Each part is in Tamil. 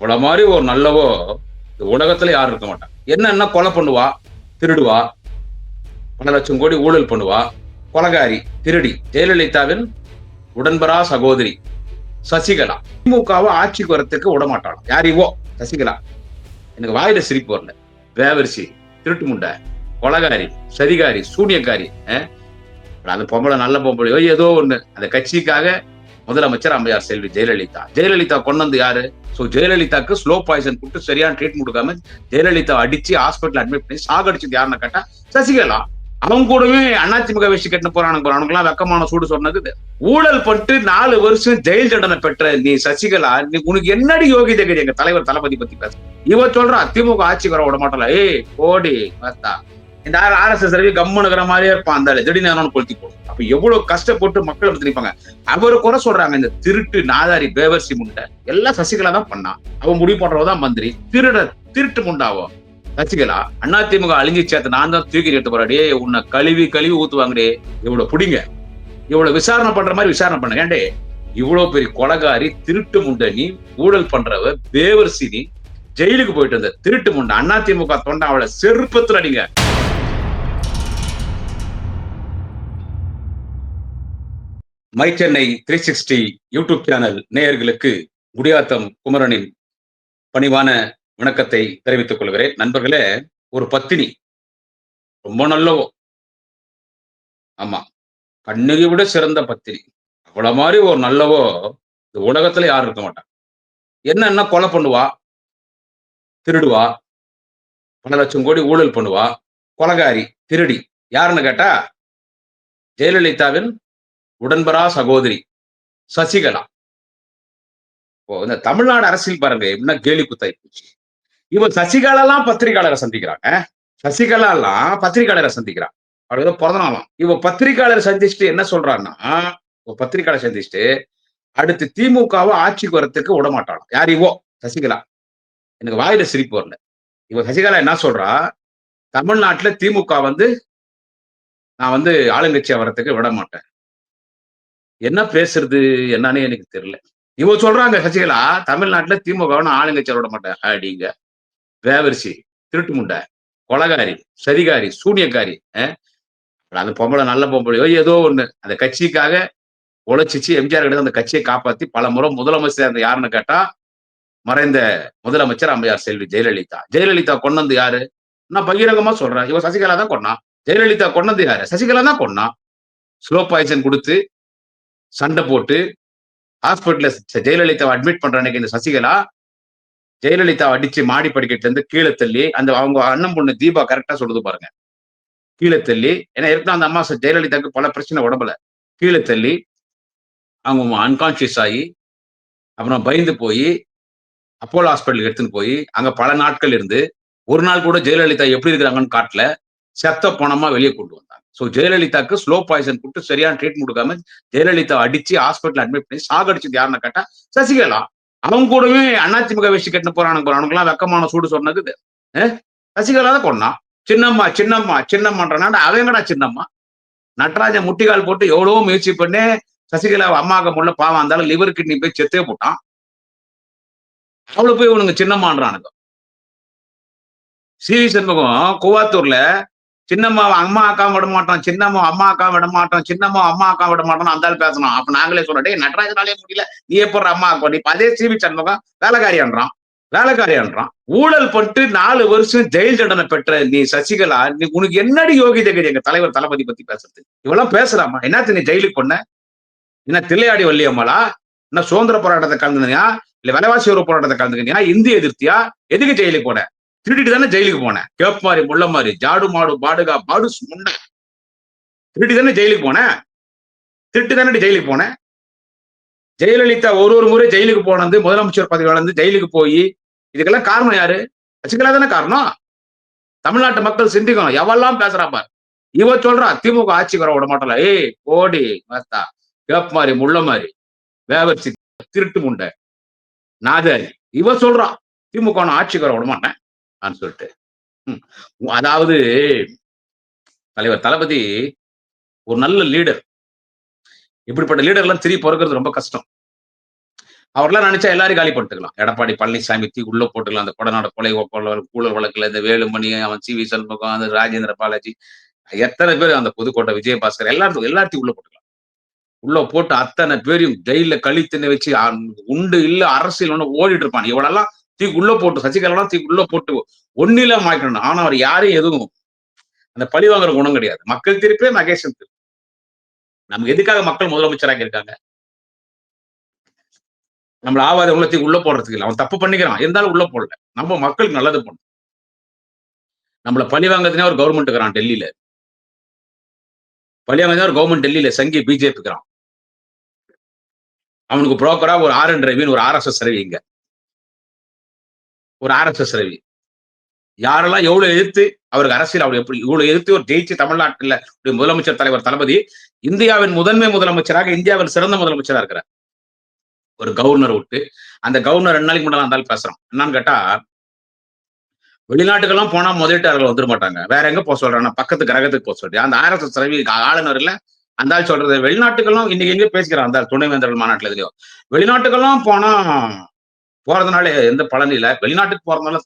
அவ்வளவு மாதிரி ஒரு நல்லவோ இந்த உலகத்துல யாரும் இருக்க மாட்டான். என்னன்னா கொலை பண்ணுவா திருடுவா பல லட்சம் கோடி ஊழல் பண்ணுவா கொலகாரி திருடி ஜெயலலிதாவின் உடன்பரா சகோதரி சசிகலா. திமுகவை ஆட்சிக்கு வரத்துக்கு விடமாட்டாளாம் யாரையோ சசிகலா. எனக்கு வாயில சிரிப்பு வரல. வேவரிசி திருட்டு முண்டை கொலகாரி சரிகாரி சூனியக்காரி அஹ்? அந்த பொம்பளை நல்ல பொம்பளையோ ஏதோ ஒண்ணு. அந்த கட்சிக்காக முதலமைச்சர் அம்மையார் செல்வி ஜெயலலிதா. ஜெயலலிதா கொண்டு வந்து யாரு? சோ ஜெயலலிதாக்கு ஸ்லோ பாய்சன் கொடுத்து சரியான ட்ரீட்மெண்ட் கொடுக்காம ஜெயலலிதா அடிச்சு ஹாஸ்பிட்டல் அட்மிட் பண்ணி சாகடிச்சது யாருன்னு கேட்டா சசிகலா. அவங்க கூடவே அதிமுக வேஷ்டி கட்டின போறானுங்க போறானுங்களாம் வெக்கமான சூடு சொன்னது ஊழல் பட்டு நாலு வருஷம் ஜெயில் தண்டனை பெற்ற நீ சசிகலா நீ உனக்கு என்னடி யோகிதை இருக்குது எங்க தலைவர் தளபதி பத்தி பேச. இவ சொல்றா திமுக ஆட்சிக்கு வர விட மாட்டல ஏய் கோடி பார்த்தா. இந்த ஆர் எஸ் எஸ் ரவி கம்முனுக்கிற மாதிரியே இருப்பான். அந்த திடீர்னு எவனோ கொளுத்தி போடும். அப்ப எவ்வளவு கஷ்டப்பட்டு மக்கள் வந்து நிற்பாங்க அவரு குறை சொல்றாங்க. இந்த திருட்டு நாதாரி பேவர்சி முண்டை. எல்லாம் சசிகலா தான் பண்ணான் அவன் முடிவு பண்றவதான் மந்திரி. திருட திருட்டு முண்டாவோ? சசிகலா அண்ணா திமுக அழிஞ்சு சேர்த்து நான் தான் தூக்கி எடுத்து போறாடே உன்னை கழுவி கழுவி ஊத்துவாங்கடே இவ்வளவு புடிங்க. இவ்வளவு விசாரணை பண்ற மாதிரி விசாரணை பண்ணுங்க. ஏண்டே இவ்வளவு பெரிய கொலகாரி திருட்டு முண்டை நீ ஊழல் பண்றவ பேவர்சி நீ ஜெயிலுக்கு போயிட்டு இருந்த திருட்டு முண்டை. அதிமுக தொண்டை அவளை செருப்பத்துல அடிங்க. My Chennai three sixty YouTube channel நேயர்களுக்கு குடியாத்தம் குமரனின் பணிவான வணக்கத்தை தெரிவித்துக் கொள்கிறேன். நண்பர்களே ஒரு பத்தினி. ரொம்ப நல்லவோ? ஆமா. கண்ணகி விட சிறந்த பத்தினி. அவ்வளவு மாதிரி ஒரு நல்லவோ இந்த உலகத்துல யாரும் இருக்க மாட்டான் என்னன்னா கொலை பண்ணுவா? திருடுவா. பல லட்சம் கோடி ஊழல் பண்ணுவா. கொலகாரி திருடி. யாருன்னு கேட்டா ஜெயலலிதாவின் உடன்பரா சகோதரி சசிகலா. இப்போ இந்த தமிழ்நாடு அரசியல் பாருங்க என்ன கேலி குத்தாய் போச்சு இவன் சசிகலாலாம் பத்திரிகையாளரை சந்திக்கிறாங்க. சசிகலாலாம் பத்திரிகையாளரை சந்திக்கிறான் அவர் ஏதோ பிறந்த நாளாம் இவ பத்திரிகையாளர் சந்திச்சுட்டு என்ன சொல்றான்னா ஒரு பத்திரிகையாளர் சந்திச்சுட்டு அடுத்து திமுகவை ஆட்சிக்கு வரத்துக்கு விட மாட்டான் யார் இவோ? சசிகலா. எனக்கு வாயில சிரிப்பு வரல. இவ சசிகலா என்ன சொல்றா? தமிழ்நாட்டுல திமுக வந்து நான் வந்து ஆளுங்கட்சியா வரத்துக்கு விட மாட்டேன் என்ன பேசுறது என்னன்னு எனக்கு தெரியல. இவ சொல்றாங்க சசிகலா தமிழ்நாட்டுல திமுக ஆளுங்கட்சி விட மாட்டேன் அப்படிங்க வேவரிசி திருட்டு முண்டை கொலகாரி சரிகாரி சூனியக்காரி அந்த பொம்பளை நல்ல பொம்பளையோ ஏதோ ஒண்ணு. அந்த கட்சிக்காக உழைச்சிச்சு எம்ஜிஆர் கிட்ட அந்த கட்சியை காப்பாத்தி பல முறை முதலமைச்சர் அந்த யாருன்னு கேட்டா மறைந்த முதலமைச்சர் அம்மையார் செல்வி ஜெயலலிதா. ஜெயலலிதா கொண்டது யாரு? நான் பகிரங்கமா சொல்றேன். இவ சசிகலா தான் கொண்டான் ஜெயலலிதா கொண்டது யாரு? சசிகலா தான் கொண்டான் ஸ்லோ பாய்சன் கொடுத்து சண்டை போட்டு ஹாஸ்பிட்டல்ல ஜெயலலிதாவை அட்மிட் பண்ற அன்னைக்கு இந்த சசிகலா ஜெயலலிதாவை அடிச்சு மாடி படிக்கட்டுல இருந்து கீழே தள்ளி அந்த அவங்க அண்ணன் பொண்ணு தீபா கரெக்டா சொல்லுது பாருங்க. கீழே தள்ளி ஏன்னா ஏற்கனவே அந்த அம்மா ஜெயலலிதாவுக்கு பல பிரச்சனை உடம்புல. கீழே தள்ளி அவங்க அன்கான்சியஸ் ஆகி அப்புறம் பயந்து போய் அப்போலோ ஹாஸ்பிட்டலுக்கு எடுத்துன்னு போய் அங்க பல நாட்கள் இருந்து ஒரு நாள் கூட ஜெயலலிதா எப்படி இருக்கிறாங்கன்னு காட்டல செத்த பணமா வெளியே கொண்டு வந்தாங்க. ஸோ ஜெயலலிதாக்கு ஸ்லோ பாய்சன் கொடுத்து சரியான ட்ரீட்மெண்ட் கொடுக்காம ஜெயலலிதா அடிச்சு ஹாஸ்பிட்டல் அட்மிட் பண்ணி சாகடிச்சது யாருன்னு கேட்டா சசிகலா. அவங்க கூடவே அதிமுக வேஷ்டி கட்டின போறானுங்க போறானுங்களாம் வெக்கமான சூடு சொன்னது இது. சசிகலா தான் கொண்டான் சின்னம்மா சின்னம்மா சின்னம்மான்றனால அவங்கடா சின்னம்மா? நடராஜன் முட்டிகால் போட்டு எவ்வளவோ முயற்சி பண்ணி சசிகலா அம்மாக்க முள்ள பாவம் இருந்தாலும் லிவர் கிட்னி போய் செத்தே போட்டான். அவ்வளவு போய் இவனுங்க சின்னம்மான்றானுங்க. சி வி சண்முகம் கூவாத்தூர்ல சின்னம்மா அம்மா அக்கா விட மாட்டோம் சின்னம்மா அம்மா அக்கா விட மாட்டோம் சின்னம்மா அம்மா அக்கா விட மாட்டோம் அந்த பேசணும். அப்ப நாங்களே சொல்றோம் டேய் நடராஜனாலே முடியல. நீ எப்படுற அம்மா அக்கா. நீ இப்ப அதே சிவி சண்முகம் வேலைக்காரியான்றான். வேலைக்காரியான்றான். ஊழல் பட்டு நாலு வருஷம் ஜெயில் தண்டனை பெற்ற நீ சசிகலா நீ உனக்கு என்னடி யோகிதை இருக்குது எங்க தலைவர் தளபதி பத்தி பேசுறது. இவெல்லாம் பேசுறாமா என்னத்து நீ ஜெயிலுக்கு பண்ண என்ன தில்லையாடி வள்ளியம்மாளா? என்ன சுதந்திர போராட்டத்தை கலந்துனியா இல்ல விலைவாசி உறவு போராட்டத்தை கலந்துக்கினியா? இந்திய எதிர்த்தியா? எதுக்கு ஜெயிலுக்கு போன? திருடிட்டு தானே ஜெயிலுக்கு போனேன். கேப் மாதிரி முள்ள மாதிரி ஜாடு மாடு பாடுகா பாடு முண்டை. திருட்டு தானே ஜெயிலுக்கு போனேன். திருட்டு தானே ஜெயிலுக்கு போனேன். ஜெயலலிதா ஒரு ஒரு முறை ஜெயிலுக்கு போனது முதலமைச்சர் பதவி வளர்ந்து ஜெயிலுக்கு போய் இதுக்கெல்லாம் காரணம் யாரு? வச்சுக்கலாம் தானே காரணம்? தமிழ்நாட்டு மக்கள் சிந்திக்கணும். எவெல்லாம் பேசுறா பார். இவ சொல்றா திமுக ஆட்சி வர விட மாட்டல ஏய் கோடி மாஸ்தா. கேப் மாதிரி முள்ள மாதிரி வேவர்ச்சி திருட்டு முண்டை. நாதாரி. இவ சொல்றா திமுக ஆட்சி வர விட மாட்டேன். சொல்லிட்டு அதாவது தலைவர் தளபதி ஒரு நல்ல லீடர் இப்படிப்பட்ட லீடர்லாம் திரும்பி பிறக்கிறது ரொம்ப கஷ்டம். அவர்லாம் நினைச்சா எல்லாரும் காலி பண்ணிட்டுக்கலாம். எடப்பாடி பழனிசாமி தீ உள்ள போட்டுக்கலாம். அந்த கொடநாடு கொலை கூழல் வழக்குல இந்த வேலுமணி அவன் சி வி சண்முகம் அந்த ராஜேந்திர பாலாஜி எத்தனை பேர் அந்த புதுக்கோட்டை விஜயபாஸ்கர் எல்லாத்துக்கும் எல்லாத்தையும் உள்ள போட்டுக்கலாம். உள்ள போட்டு அத்தனை பேரையும் ஜெயில கழித்துன்னு வச்சு உண்டு இல்ல அரசியல் ஒண்ணு ஓடிட்டு இருப்பான். இவளெல்லாம் தீக்குள்ள உள்ள போட்டு சசிகலனா தீக்குள்ள உள்ள போட்டு ஒன்னில மாய்க்கணும். ஆனா அவர் யாரையும் எதுவும் அந்த பழி வாங்குற குணம் கிடையாது. மக்கள் திருப்பே மகேசன் திருப்பு. நமக்கு எதுக்காக மக்கள் முதலமைச்சராக இருக்காங்க? நம்மள ஆவாத உள்ளத்தையும் உள்ள போடுறதுக்கு இல்லை. அவன் தப்பு பண்ணிக்கிறான். இருந்தாலும் உள்ள போடல. நம்ம மக்களுக்கு நல்லது பண்ணும் நம்மள பழி வாங்குறதுனே ஒரு கவர்மெண்ட் இருக்கிறான் டெல்லியில. பழி வாங்குறதே ஒரு கவர்மெண்ட் டெல்லியில சங்கி பிஜேபி இருக்கிறான் அவனுக்கு புரோக்கரா ஒரு ஆர் என் ரவின்னு ஒரு ஆர்எஸ்எஸ் ரவி இங்க. ஒரு ஆர்எஸ்எஸ் ரவி. யாரெல்லாம் எவ்வளவு எதிர்த்து அவருக்கு அரசியல் அவர் எப்படி இவ்வளவு எதிர்த்து ஒரு ஜெயிச்சு தமிழ்நாட்டில் முதலமைச்சர் தலைவர் தளபதி இந்தியாவின் முதன்மை முதலமைச்சராக இந்தியாவின் சிறந்த முதலமைச்சராக இருக்கிறார். ஒரு கவர்னர் விட்டு அந்த கவர்னர் ரெண்டு நாளைக்கு முன்னாடி இருந்தாலும் பேசுறோம் என்னன்னு கேட்டா வெளிநாட்டுக்கெல்லாம் போனா முதலீட்டாளர்கள் வந்துட மாட்டாங்க. வேற எங்க போக சொல்றாங்க பக்கத்து கிரகத்துக்கு போக சொல்றேன். அந்த ஆர்எஸ்எஸ் ரவி ஆளுநர் இல்ல அந்த ஆள் சொல்றது வெளிநாட்டுக்கெல்லாம் இன்னைக்கு எங்கேயோ பேசிக்கிறான் அந்த துணைவேந்தர்கள் மாநாட்டுல எதுலயோ. வெளிநாட்டுக்கெல்லாம் போனா போறதுனால எந்த பலனும் இல்ல. வெளிநாட்டுக்கு போறதுனால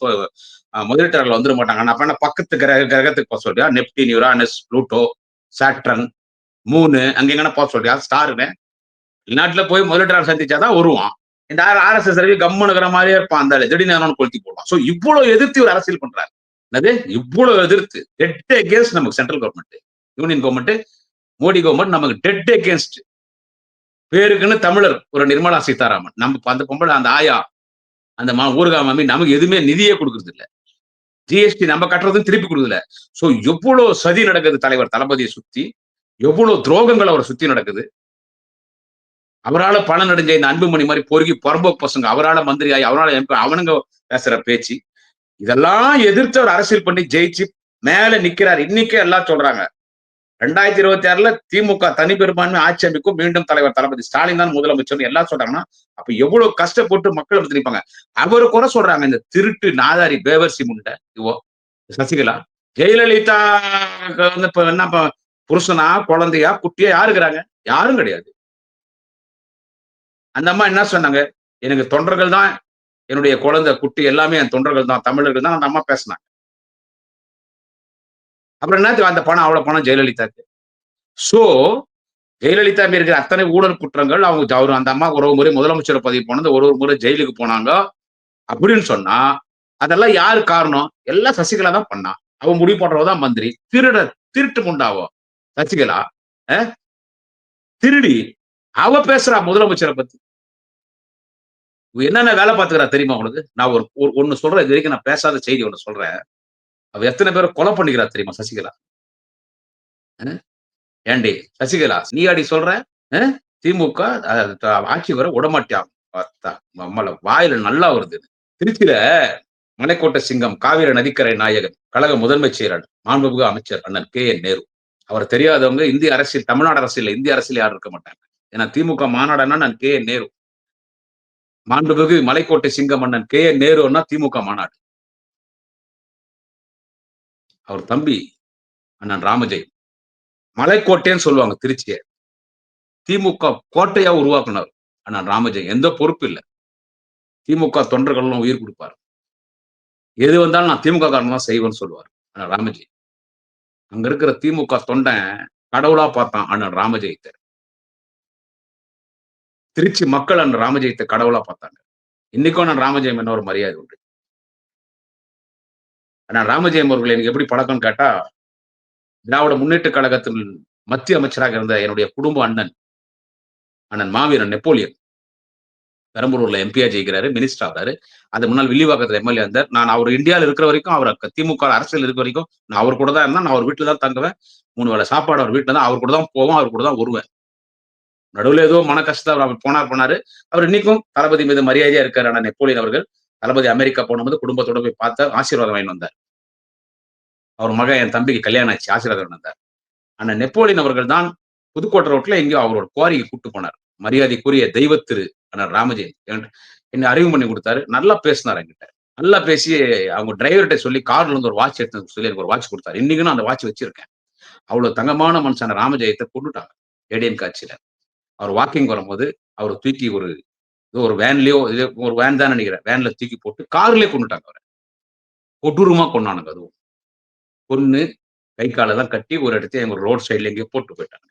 முதலீட்டாளர்கள் வந்துட மாட்டாங்க. நான் என்ன பக்கத்து கிரக கிரகத்துக்கு போக சொல்றியா? நெப்டின் யுரானஸ் ப்ளூட்டோ சாட்ரன் மூணு அங்க எங்கன்னா போக சொல்றியா? ஸ்டாருன்னு வெளிநாட்டுல போய் முதலீட்டாளர் சந்திச்சாதான் வருவான். இந்த ஆர் எஸ் எஸ் ரவி கம்முனுக்கிற மாதிரியே இருப்பான். அந்த திடீர்னு கொளுத்தி போடுவான். சோ இவ்வளவு எதிர்த்து ஒரு அரசியல் பண்றாரு. என்னது? இவ்வளவு எதிர்த்து. டெட் அகேன்ஸ்ட் நமக்கு central government union government Modi government நமக்கு டெட் அகேன்ஸ்ட் பேருக்குன்னு தமிழர் ஒரு நிர்மலா சீதாராமன். நம்ம அந்த பொம்பளை அந்த ஆயா அந்த மா ஊர்கா மாமி நமக்கு எதுவுமே நிதியே கொடுக்கறது இல்லை ஜிஎஸ்டி நம்ம கட்டுறதும் திருப்பி கொடுக்கல சோ எவ்வளவு சதி நடக்குது தலைவர் தளபதியை சுத்தி? எவ்வளவு துரோகங்கள் அவரை சுத்தி நடக்குது? அவரால் பணம் நடிஞ்ச இந்த அன்புமணி மாதிரி பொறுக்கி பொறம்ப பசங்க அவரால் மந்திரியாகி அவரால் எம்பி அவனுங்க பேசுற பேச்சு இதெல்லாம் எதிர்த்து அவர் அரசியல் பண்ணி ஜெயிச்சு மேல நிக்கிறார். இன்னைக்கே எல்லாம் சொல்றாங்க. ரெண்டாயிரத்தி இருபத்தி ஆறுல திமுக தனி பெரும்பான்மை ஆட்சி அமைக்கும் மீண்டும் தலைவர் தளபதி. ஸ்டாலின் தான் முதலமைச்சர் எல்லாம் சொல்றாங்கன்னா அப்ப எவ்வளவு கஷ்டப்பட்டு மக்கள் வந்து நிற்பாங்க அவரு குறை சொல்றாங்க இந்த திருட்டு நாதாரி பேவர்சி முண்டை. இவோ சசிகலா. ஜெயலலிதா வந்து இப்ப என்ன புருஷனா குழந்தையா குட்டியா யாருக்குறாங்க யாரும் கிடையாது. அந்த அம்மா என்ன சொன்னாங்க? எனக்கு தொண்டர்கள் தான் என்னுடைய குழந்தை குட்டி எல்லாமே என் தொண்டர்கள் தான் தமிழர்கள் தான் அந்த அம்மா பேசினாங்க. அப்புறம் என்ன அந்த பணம் அவ்வளவு பணம் ஜெயலலிதாக்கு? சோ ஜெயலலிதா இருக்கிற அத்தனை ஊழல் குற்றங்கள் அவங்க அவர் அந்த அம்மா ஒரு முறை முதலமைச்சர் பதவி போனது ஒரு ஒரு முறை ஜெயிலுக்கு போனாங்க. அப்படின்னு சொன்னா அதெல்லாம் யாரு காரணம்? எல்லாம் சசிகலா தான் பண்ணா. அவன் முடிவு பண்றவதான் மந்திரி. திருட திருட்டு முண்டாவோ? சசிகலா திருடி அவ பேசுறா முதலமைச்சரை பத்தி. என்னென்ன வேலை பார்த்துக்கிறா தெரியுமா உனக்கு நான் ஒரு ஒன்னு சொல்றேன் இது வரைக்கும் நான் பேசாத செய்தி ஒண்ணு சொல்றேன். அவ எத்தனை பேரை கொலை பண்ணிக்கிறா தெரியுமா சசிகலா? ஏண்டி சசிகலா நீ அடி சொல்ற? திமுக ஆட்சி வர விடமாட்டான் வாயில நல்லா வருது. திருச்சியில மலைக்கோட்டை சிங்கம் காவிரி நதிக்கரை நாயகன் கழக முதன்மை செயலர் மாண்புமிகு அமைச்சர் அண்ணன் கே என் நேரு. அவர் தெரியாதவங்க இந்திய அரசியல் தமிழ்நாடு அரசியல் இந்திய அரசியல் யாரும் இருக்க மாட்டாங்க. ஏன்னா திமுக மாநாடுனா நான் கே என் நேரு. மாண்புமிகு மலைக்கோட்டை சிங்கம் அண்ணன் கே என் நேருன்னா திமுக மாநாடு. அவர் தம்பி அண்ணன் ராமஜெய். மலைக்கோட்டைன்னு சொல்லுவாங்க திருச்சியை. திமுக கோட்டையா உருவாக்குனார் அண்ணன் ராமஜெய். எந்த பொறுப்பு இல்லை. திமுக தொண்டர்கள்லாம் உயிர் கொடுப்பார். எது வந்தாலும் நான் திமுக காரணம் தான் செய்வேன்னு சொல்லுவார் அண்ணன் ராமஜெய். அங்க இருக்கிற திமுக தொண்டன் கடவுளா பார்த்தான் அண்ணன் ராமஜெயத்தை. திருச்சி மக்கள் அண்ணன் ராமஜெயத்தை கடவுளா பார்த்தாங்க. இன்னைக்கும் அண்ணன் ராமஜெயம் என்ன ஒரு மரியாதை உண்டு. ஆனா ராமஜெயம் அவர்கள் எனக்கு எப்படி பழக்கம்னு கேட்டா திராவிட முன்னேற்ற கழகத்தில் மத்திய அமைச்சராக இருந்த என்னுடைய குடும்ப அண்ணன் அண்ணன் மாவீரன் நெப்போலியன். பெரம்பலூர்ல எம்பியா ஜெயிக்கிறாரு மினிஸ்டர் ஆகிறாரு அது முன்னால் வில்லிவாக்கத்தில் எம்எல்ஏ இருந்தார். நான் அவர் இந்தியாவில் இருக்கிற வரைக்கும் அவர் திமுக அரசியல் இருக்க வரைக்கும் நான் அவர் கூட தான் இருந்தேன். நான் அவர் வீட்டில் தான் தங்குவேன். மூணு வேலை சாப்பாடு அவர் வீட்டில் தான் அவர் கூட தான் போவோம் அவர் கூட தான் வருவேன். நடுவில் ஏதோ மன கஷ்டத்தை அவர் போனார் போனாரு. அவர் இன்னைக்கும் தளபதி மீது மரியாதையா இருக்காரு ஆனா நெப்போலியன் அவர்கள். தளபதி அமெரிக்கா போனபோது குடும்பத்தோட போய் பார்த்து ஆசீர்வாதம் வாங்கி வந்தார். அவர் மகன் என் தம்பிக்கு கல்யாணம் ஆச்சு ஆசீர்வாதம் வந்தார் ஆனா நெப்போலியன் அவர்கள் தான் புதுக்கோட்டை ரோட்ல எங்கேயோ அவரோட குவாரிக்கு கூட்டு போனார். மரியாதைக்குரிய தெய்வத்திரு ஆனால் ராமஜெயன். என்னை அறிவு பண்ணி கொடுத்தாரு. நல்லா பேசினார் என்கிட்ட. நல்லா பேசி அவங்க டிரைவர்கிட்ட சொல்லி கார்ல இருந்து ஒரு வாட்ச் எடுத்து சொல்லி எனக்கு ஒரு வாட்ச் கொடுத்தாரு. இன்னைக்கு நான் அந்த வாட்ச் வச்சிருக்கேன். அவ்வளவு தங்கமான மனுஷன ராமஜெயத்தை கொண்டுட்டாங்க ஏடிஎம் காட்சியில. அவர் வாக்கிங் வரும்போது அவர் தூக்கி ஒரு ஒரு வேன்லயோ ஒரு வேன் தான் நினைக்கிறேன். வேன்ல தூக்கி போட்டு கார்லயே கொண்டுட்டாங்க அவரை. கொடூரமா கொண்டானுங்க அதுவும். கொன்னு கை காலெல்லாம் கட்டி ஒரு இடத்துல எங்க ரோட் சைட்ல எங்கேயோ போட்டு போயிட்டாங்க.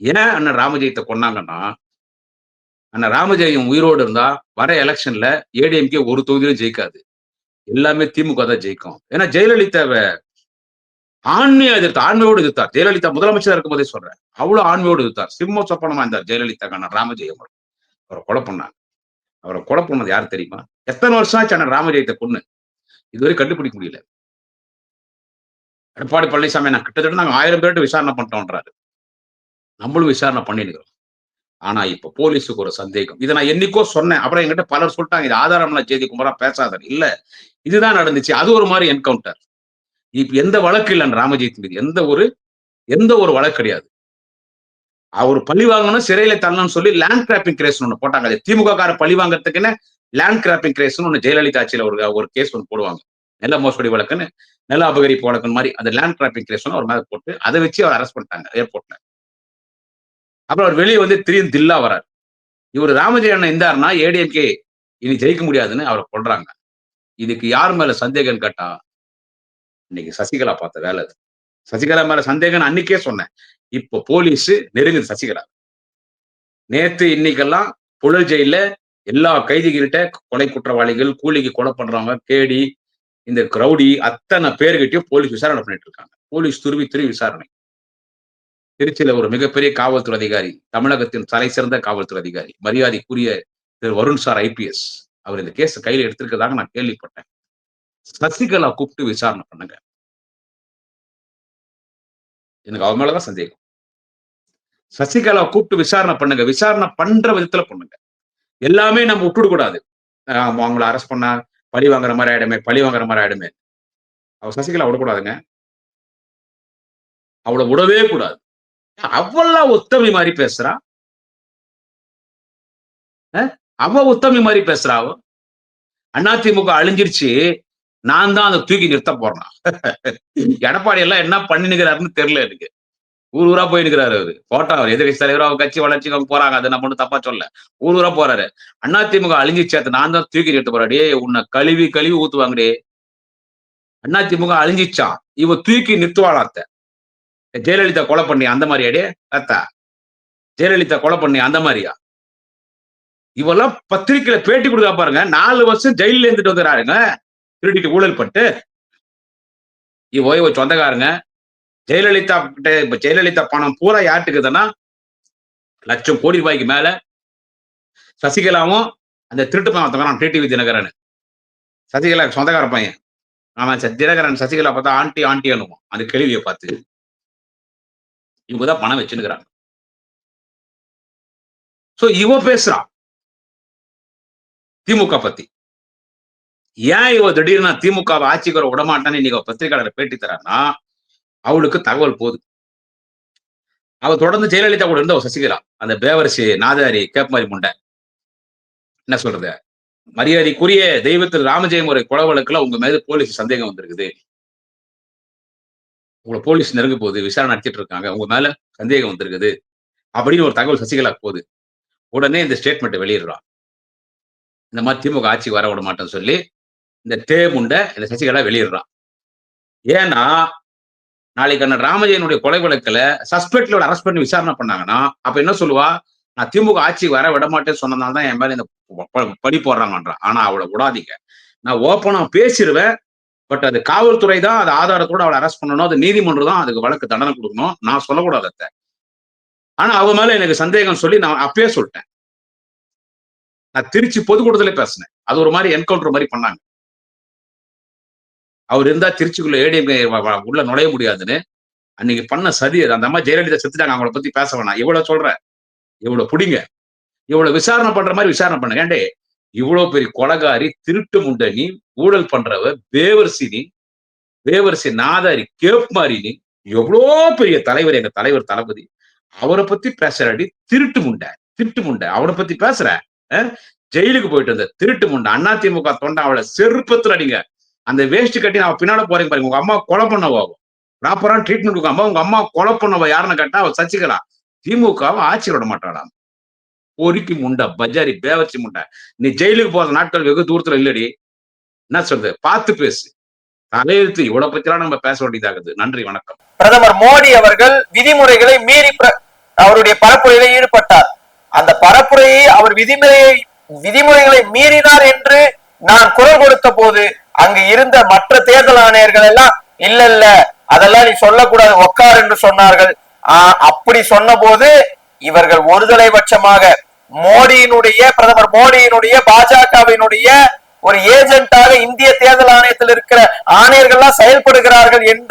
ஏன் அண்ணன் ராமஜெயத்தை கொன்னாங்கன்னா அண்ணன் ராமஜெயம் உயிரோடு இருந்தா வர எலெக்ஷன்ல ஏடிஎம்கே ஒரு தொகுதியிலும் ஜெயிக்காது. எல்லாமே திமுக தான் ஜெயிக்கும். ஏன்னா ஜெயலலிதாவை ஆண்மையா எதிர்த்து ஆண்மையோடு எதிர்த்தார். ஜெயலலிதா முதலமைச்சர் இருக்கும் போதே சொல்றேன் அவ்வளவு ஆண்மையோடு எதிர்த்தார். சிம்ம சொப்பனமா இருந்தார் ஜெயலலிதா அண்ணன் ராமஜெயம் அவரை கொலை பண்ணாங்க. அவரை கொலை பண்ணது யார் தெரியுமா? எத்தனை வருஷம் ஆச்சு அண்ணன் ராமஜெயத்தை கொன்னு? இதுவரை கண்டுபிடிக்க முடியல. எடப்பாடி பழனிசாமி நான் கிட்டத்தட்ட நாங்க ஆயிரம் பேர்கிட்ட விசாரணை பண்ணிட்டோன்றாரு. நம்மளும் விசாரணை பண்ணிருக்கிறோம் ஆனா இப்ப போலீஸுக்கு ஒரு சந்தேகம். இதை நான் என்னைக்கோ சொன்னேன். அப்புறம் என்கிட்ட பலர் சொல்லிட்டாங்க இது ஆதாரம்ல செய்தி குமரா பேசாத இல்ல இதுதான் நடந்துச்சு. அது ஒரு மாதிரி என்கவுண்டர் இப்ப எந்த வழக்கு இல்லைன்னு ராமஜெயத்தின் மீது எந்த ஒரு எந்த ஒரு வழக்கு கிடையாது. அவர் பழி வாங்கணும் சிறையில தள்ளணும்னு சொல்லி லேண்ட் கிராப்பிங் கேஸ் ஒன்று போட்டாங்க. அது திமுக கார பழி வாங்குறதுக்குன்னு லேண்ட் கிராப்பிங் கேஸ்னு ஒன்று ஜெயலலிதா ஆட்சியில ஒரு ஒரு கேஸ் ஒன்று போடுவாங்க. நில மோசடி வழக்குன்னு நில அபகரிப்பு வழக்குன்னு மாதிரி அந்த லேண்ட் டிராபிக் கேஸ் ஒரு மாதிரி போட்டு அதை வச்சு அவர் அரெஸ்ட் பண்ணிட்டாங்க ஏர்போர்ட்ல அப்புறம் அவர் வெளியே வந்து திடீர்னு தில்லா வரார். இவர் ராமஜெய அண்ணன் இருந்தாருன்னா ஏடிஎம்கே இனி ஜெயிக்க முடியாதுன்னு அவரை கொள்றாங்க இதுக்கு யார் மேல சந்தேகம் கேட்டா இன்னைக்கு சசிகலா பார்த்த வேலை அது. சசிகலா மேல சந்தேகம் அன்னைக்கே சொன்னேன். இப்போ போலீஸ் நெருங்குது சசிகலா. நேத்து இன்னைக்கெல்லாம் புழல் ஜெயில எல்லா கைதிகள்கிட்ட கொலை குற்றவாளிகள் கூலிக்கு கொலை பண்றவங்க கேடி இந்த கிரௌடி அத்தனை பேர்கிட்டயும் போலீஸ் விசாரணை பண்ணிட்டு இருக்காங்க. போலீஸ் துருவி துருவி விசாரணை. திருச்சியில ஒரு மிகப்பெரிய காவல்துறை அதிகாரி தமிழகத்தின் தலை சிறந்த காவல்துறை அதிகாரி மரியாதைக்குரிய திரு வருண் சார் ஐபிஎஸ் அவர் இந்த கேஸ் கையில எடுத்திருக்கதாக நான் கேள்விப்பட்டேன். சசிகலா கூப்பிட்டு விசாரணை பண்ணுங்க. எனக்கு அவர் மேலதான் சந்தேகம். சசிகலா கூப்பிட்டு விசாரணை பண்ணுங்க. விசாரணை பண்ற விதத்துல பண்ணுங்க. எல்லாமே நம்ம விட்டுடக்கூடாது. அவங்கள அரெஸ்ட் பண்ணா பழி வாங்குற மாதிரி ஆயிடுமே பழி வாங்குற மாதிரி ஆயிடுமே. அவ சசிகலா விடக்கூடாதுங்க அவளை விடவே கூடாது. அவ்வளவு உத்தமி மாதிரி பேசுறா? அஹ்? அவ உத்தமி மாதிரி பேசுறா அவ? அதிமுக அழிஞ்சிருச்சு நான் தான் அதை தூக்கி நிறுத்த போறேன். எடப்பாடி எல்லாம் என்ன பண்ணினுக்கிறாருன்னு தெரியல எனக்கு. ஊர் ஊரா போயிருக்கிறாரு அவரு. போட்டா அவர். எதிர்கட்சி தலைவர் அவர் கட்சி வளர்ச்சி போறாங்க. அது நம்ம ஒண்ணும் தப்பா சொல்ல ஊர் ஊரா போறாரு அதிமுக அழிஞ்சிச்சு சேர்த்து நான் தான் தூக்கி நிட்டு போறாடே உன்னை கழுவி கழுவி ஊத்துவாங்கடே அதிமுக அழிஞ்சிச்சான் இவ தூக்கி நிறுத்துவாளாத்த? ஜெயலலிதா கொலை பண்ணி அந்த மாதிரி அடே அத்தா ஜெயலலிதா கொலை பண்ணி அந்த மாதிரியா? இவெல்லாம் பத்திரிக்கையில பேட்டி கொடுக்கா பாருங்க. நாலு வருஷம் ஜெயில இருந்துட்டு வந்துறாருங்க. திருடிட்டு ஊழல் பட்டு இவ இவ சொந்தக்காரங்க. ஜெயலலிதா கிட்ட இப்ப ஜெயலலிதா பணம் பூரா யார்ட்டுக்குதுன்னா லட்சம் கோடி ரூபாய்க்கு மேல சசிகலாவும் அந்த திருட்டு பணம் தங்கறான் டிடிவி தினகரன். சசிகலா சொந்தக்கார பையன். ஆமா சார் தினகரன் சசிகலா பார்த்தா ஆண்டி ஆண்டி அனுப்பும் அந்த கேள்வியை பார்த்து. இவங்க தான் பணம் வச்சுருக்கிறாங்க சோ இவ பேசுறான். திமுக பத்தி. ஏன் இவ திடீர்னு திமுக ஆட்சிக்கு வர விடமாட்டான்னு இன்னைக்கு பத்திரிகையாளர் பேட்டி தரான்னா அவளுக்கு தகவல் போகுது அவ தொடர்ந்து ஜெயலலிதா கூட இருந்த சசிகலா. அந்த பேவரசி நாதாரி கேப்மாரி முண்டை. என்ன சொல்றது? மரியாதைக்குரிய தெய்வத்தில் ராமஜெயமுறை ஒரு கொலை வழக்குல உங்க மேல போலீஸ் சந்தேகம் வந்திருக்குது. உங்களை போலீஸ் நெருங்க போகுது விசாரணை நடத்திட்டு இருக்காங்க. உங்க மேல சந்தேகம் வந்திருக்குது. அப்படின்னு ஒரு தகவல் சசிகலா போகுது. உடனே இந்த ஸ்டேட்மெண்ட் வெளியிடுறான் இந்த மாதிரி திமுக ஆட்சி வர விட மாட்டேன்னு சொல்லி இந்த தே முண்டை இந்த சசிகலா வெளியிடுறான் ஏன்னா நாளைக்கு அண்ணன் ராமஜெயனுடைய கொலை வழக்கில் சஸ்பெக்ட்ல அரெஸ்ட் பண்ணி விசாரணை பண்ணாங்கன்னா அப்ப என்ன சொல்லுவா? நான் திமுக ஆட்சி வர விட மாட்டேன்னு சொன்னதால தான் என் மேல இந்த படி போடுறாங்கன்றான் ஆனா அவளை விடாதீங்க. நான் ஓப்பனா பேசிடுவேன் பட் அது காவல்துறை தான் அது ஆதாரத்தோட அவளை அரெஸ்ட் பண்ணணும். அது நீதிமன்றம் தான் அதுக்கு வழக்கு தண்டனை கொடுக்கணும். நான் சொல்லக்கூடாது அத்தை. ஆனா அவ மேல எனக்கு சந்தேகம் சொல்லி நான் அப்பயே சொல்லிட்டேன். நான் திருச்சி பொதுக்கூட்டத்துல பேசினேன். அது ஒரு மாதிரி என்கவுண்டர் மாதிரி பண்ணாங்க. அவர் இருந்தா திருச்சிக்குள்ள ஏடிஎம் உள்ள நுழைய முடியாதுன்னு அன்னைக்கு பண்ண சதி அது. அந்த அம்மா ஜெயலலிதா செத்துட்டாங்க. அவங்கள பத்தி பேச வேணாம். இவ்வளவு சொல்றேன் இவ்வளவு புடிங்க. இவ்வளவு விசாரணை பண்ற மாதிரி விசாரணை பண்ணுங்க. ஏண்டே? இவ்வளவு பெரிய கொலகாரி திருட்டு முண்டனி ஊழல் பண்றவ பேவர்சி நீ நாதாரி கேப்மாரினி எவ்வளோ பெரிய தலைவர் எங்க தலைவர் தளபதி அவரை பத்தி பேசுறாடி. திருட்டு முண்டை திருட்டு முண்டை. அவனை பத்தி பேசுற அஹ்? ஜெயிலுக்கு போயிட்டு வந்த திருட்டு முண்டை அதிமுக தொண்டை அவளை செருப்பத்துல அடிங்க அந்த வேஷ்டி கட்டி அவ பின்னால போறீங்க பாருங்க. உங்க அம்மா கொலை பண்ணவா ப்ராப்பரான ட்ரீட்மெண்ட் கொடுக்காம உங்க அம்மா கொலை பண்ணவ யாருன்னு கேட்டா அவ சசிகலா திமுகவை ஆட்சி விட மாட்டாளாம் பொறுக்கி முண்டை பஜாரி பேவச்சி முண்டை. நீ ஜெயிலுக்கு போற நாட்கள் வெகு தூரத்துல இல்லடி. என்ன சொல்றது? பார்த்து பேசு. தலையெழுத்து இவ்வளவு பத்திலாம் நம்ம பேச வேண்டியதாகுது. நன்றி வணக்கம். பிரதமர் மோடி அவர்கள் விதிமுறைகளை மீறி அவருடைய பரப்புரையில ஈடுபட்டார். அந்த பரப்புரையை அவர் விதிமுறையை விதிமுறைகளை மீறினார் என்று நான் குரல் கொடுத்த போது அங்க இருந்த மற்ற தேர்தல் ஆணையர்கள் எல்லாம் இல்ல இல்ல அதெல்லாம் நீ சொல்லக்கூடாது உட்கார் என்று சொன்னார்கள். ஆஹ் அப்படி சொன்னபோது இவர்கள் ஒருதலை பட்சமாக மோடியினுடைய பிரதமர் மோடியினுடைய பாஜகவினுடைய ஒரு ஏஜென்ட்டாக இந்திய தேர்தல் ஆணையத்தில் இருக்கிற ஆணையர்கள்லாம் செயல்படுகிறார்கள் என்று